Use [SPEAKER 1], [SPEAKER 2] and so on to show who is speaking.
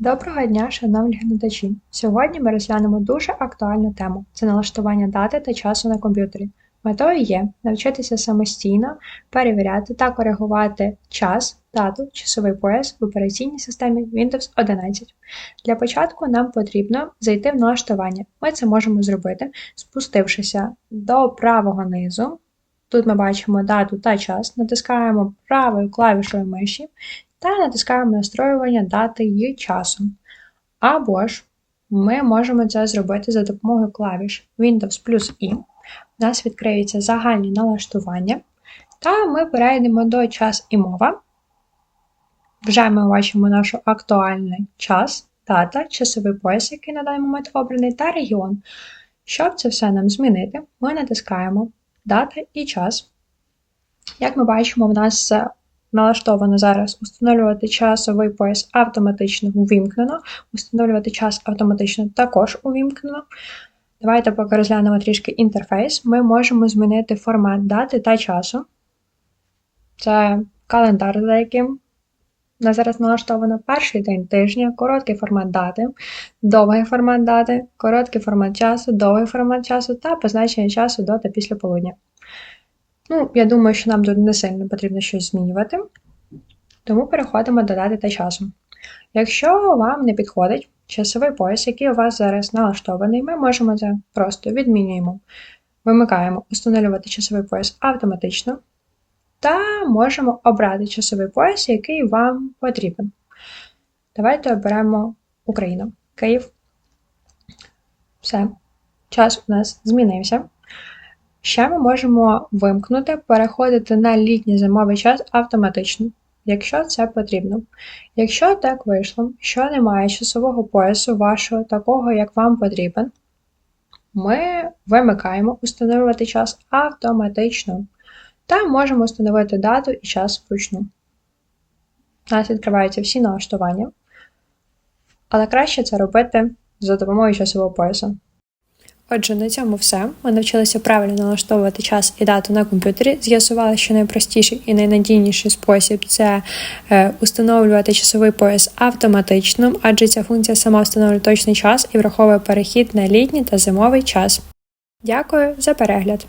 [SPEAKER 1] Доброго дня, шановні глядачі! Сьогодні ми розглянемо дуже актуальну тему це налаштування дати та часу на комп'ютері. Метою є навчитися самостійно перевіряти та коригувати час, дату, часовий пояс в операційній системі Windows 11. Для початку нам потрібно зайти в налаштування. Ми це можемо зробити, спустившися до правого низу. Тут ми бачимо дату та час, натискаємо правою клавішою миші та натискаємо настроювання дати і часу. Або ж ми можемо це зробити за допомогою клавіш Windows плюс І. У нас відкриються загальні налаштування, та ми перейдемо до час і мова. Вже ми бачимо наш актуальний час, дата, часовий пояс, який на даний момент обраний, та регіон. Щоб це все нам змінити, ми натискаємо дата і час. Як ми бачимо, в нас налаштовано зараз установлювати часовий пояс автоматично увімкнено, установлювати час автоматично також увімкнено. Давайте поки розглянемо трішки інтерфейс. Ми можемо змінити формат дати та часу. Це календар, за яким на зараз налаштовано перший день тижня, короткий формат дати, довгий формат дати, короткий формат часу, довгий формат часу та позначення часу до та після полудня. Ну, я думаю, що нам тут не сильно потрібно щось змінювати, тому переходимо до дати та часу. Якщо вам не підходить часовий пояс, який у вас зараз налаштований, ми можемо це просто відмінюємо. Вимикаємо Установлювати часовий пояс автоматично, та можемо обрати часовий пояс, який вам потрібен. Давайте оберемо Україну, Київ. Все, час у нас змінився. Ще ми можемо вимкнути, переходити на літній зимовий час автоматично, якщо це потрібно. Якщо так вийшло, що немає часового поясу вашого такого, як вам потрібен, ми вимикаємо установлювати час автоматично та можемо встановити дату і час вручну. У нас відкриваються всі налаштування, але краще це робити за допомогою часового поясу. Отже, на цьому все. Ми навчилися правильно налаштовувати час і дату на комп'ютері. З'ясували, що найпростіший і найнадійніший спосіб це е, установлювати часовий пояс автоматично, адже ця функція сама встановлює точний час і враховує перехід на літній та зимовий час. Дякую за перегляд!